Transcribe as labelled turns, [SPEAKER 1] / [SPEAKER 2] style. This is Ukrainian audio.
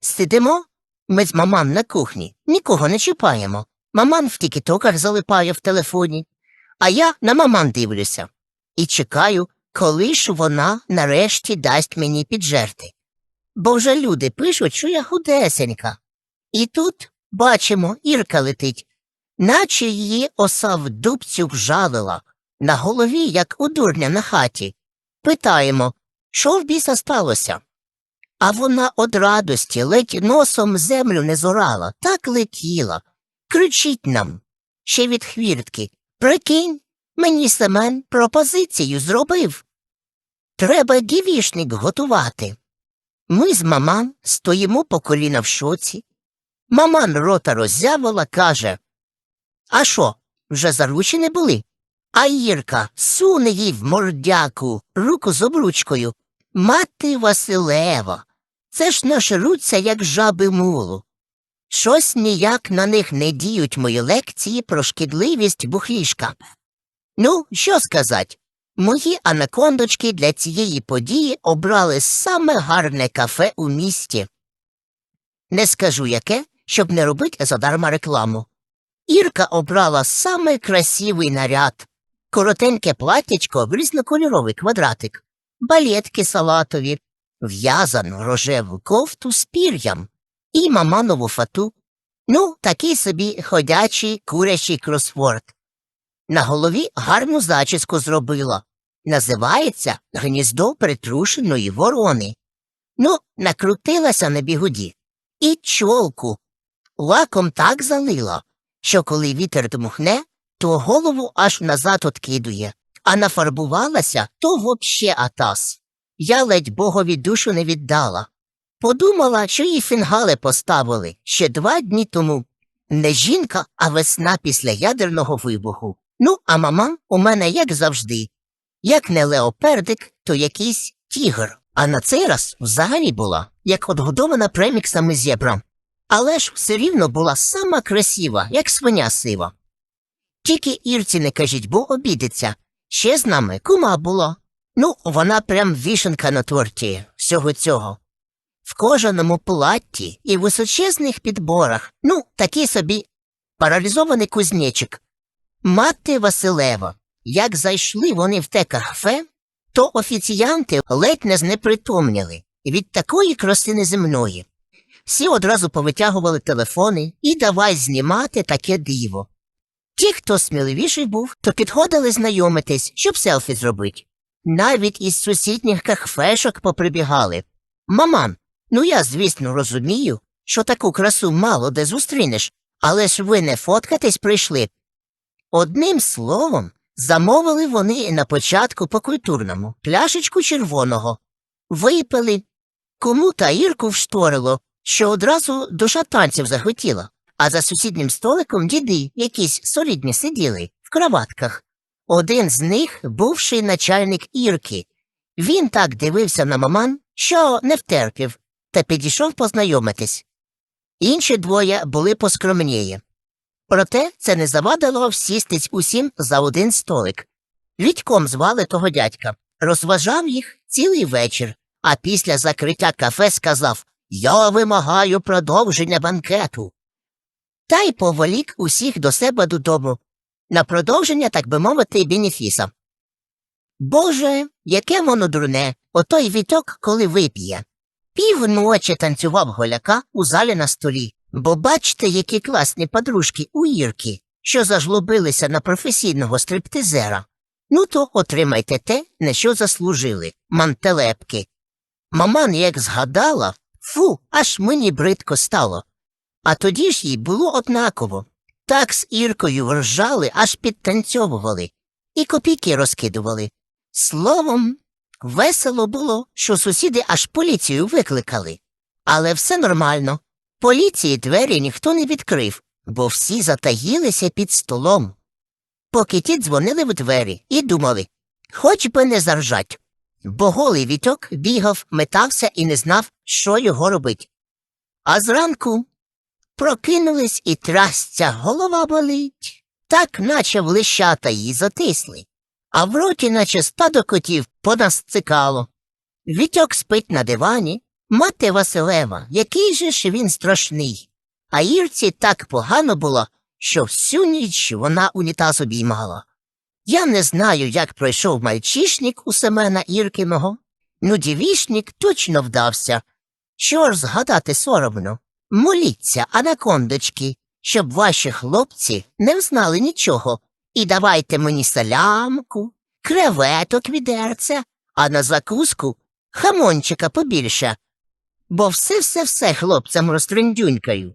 [SPEAKER 1] Сидимо, ми з маман на кухні, нікого не чіпаємо. Маман в тікітоках залипає в телефоні, а я на маман дивлюся і чекаю, коли ж вона нарешті дасть мені піджерти. Бо вже люди пишуть, що я худесенька. І тут бачимо, Ірка летить, наче її оса в дубцю вжалила, на голові, як у дурня на хаті. Питаємо, що в біса сталося? А вона од радості ледь носом землю не зорала, так летіла. Кричить нам, ще від хвіртки. Прикинь, мені Семен пропозицію зробив. Треба дівішник готувати. Ми з маман стоїмо по коліна в шоці. Маман рота роззявила, каже А що, вже заручені були? А Ірка суне їй в мордяку, руку з обручкою. Мати Василева, це ж нашеруться, як жаби мулу. Щось ніяк на них не діють мої лекції про шкідливість бухлішка. Ну, що сказать, мої анакондочки для цієї події обрали саме гарне кафе у місті. Не скажу яке, щоб не робити задарма рекламу. Ірка обрала саме красивий наряд, коротеньке платтячко в різнокольоровий квадратик, балетки салатові, в'язану рожеву кофту з пір'ям і маманову фату. Ну, такий собі ходячий курячий кросворд. На голові гарну зачіску зробила. Називається гніздо притрушеної ворони. Ну, накрутилася на бігуді. І чолку. Лаком так залила, що коли вітер дмухне, то голову аж назад откидує, а нафарбувалася то вообще атас. Я ледь богові душу не віддала. Подумала, що їй фінгали поставили ще два дні тому. Не жінка, а весна після ядерного вибуху. Ну, а мама у мене, як завжди. Як не леопердик, то якийсь тігр. А на цей раз взагалі була, як одгодована преміксами зєбра. Але ж все рівно була сама красива, як свиня сива. Тільки Ірці не кажіть, бо обідеться. Ще з нами кума була. Ну, вона прям вішенка на торті всього цього. В кожаному платті і височезних підборах, ну, такий собі паралізований кузнечик. Мати Василева, як зайшли вони в те кафе, то офіціянти ледь не знепритомніли від такої краси неземної. Всі одразу повитягували телефони і давай знімати таке диво. Ті, хто сміливіший був, то підходили знайомитись, щоб селфі зробити. Навіть із сусідніх кафешок поприбігали. Маман, ну я, звісно, розумію, що таку красу мало де зустрінеш, але ж ви не фоткатись прийшли. Одним словом, замовили вони на початку по культурному пляшечку червоного. Випили. Кому та Ірку вшторило, що одразу душа танців захотіла, а за сусіднім столиком діди якісь солідні сиділи в кроватках. Один з них бувший начальник Ірки. Він так дивився на маман, що не втерпів, та підійшов познайомитись. Інші двоє були поскромніє. Проте це не завадило всістись усім за один столик. Відьком звали того дядька, розважав їх цілий вечір, а після закриття кафе сказав Я вимагаю продовження банкету. Та й поволік усіх до себе додому, на продовження, так би мовити, бенефіса. Боже, яке воно дурне, отой віток, коли вип'є. Півночі танцював голяка у залі на столі, бо бачите, які класні подружки у Ірки, що зажлобилися на професійного стриптизера. Ну то отримайте те, на що заслужили, мантелепки. Маман як згадала, фу, аж мені бридко стало. А тоді ж їй було однаково. Так з Іркою ржали, аж підтанцьовували, і копійки розкидували. Словом, весело було, що сусіди аж поліцію викликали. Але все нормально. Поліції двері ніхто не відкрив, бо всі затаїлися під столом. Поки ті дзвонили в двері і думали, хоч би не заржать. Бо голий віток бігав, метався і не знав, що його робить. А зранку прокинулись і трасця голова болить, так наче в лищата її затисли, а в роті, наче стадо котів, понасцикало. Вітьок спить на дивані, Мати Василева, який же ж він страшний. А Ірці так погано було, що всю ніч вона унітаз обіймала. Я не знаю, як пройшов мальчишник у Семена Іркиного. Ну, дівішник точно вдався. Що ж згадати соромно? Моліться, анакондочки, щоб ваші хлопці не взнали нічого. І давайте мені салямку, креветок відерця, а на закуску хамончика побільше. Бо все-все-все хлопцям розтрендюнькаю.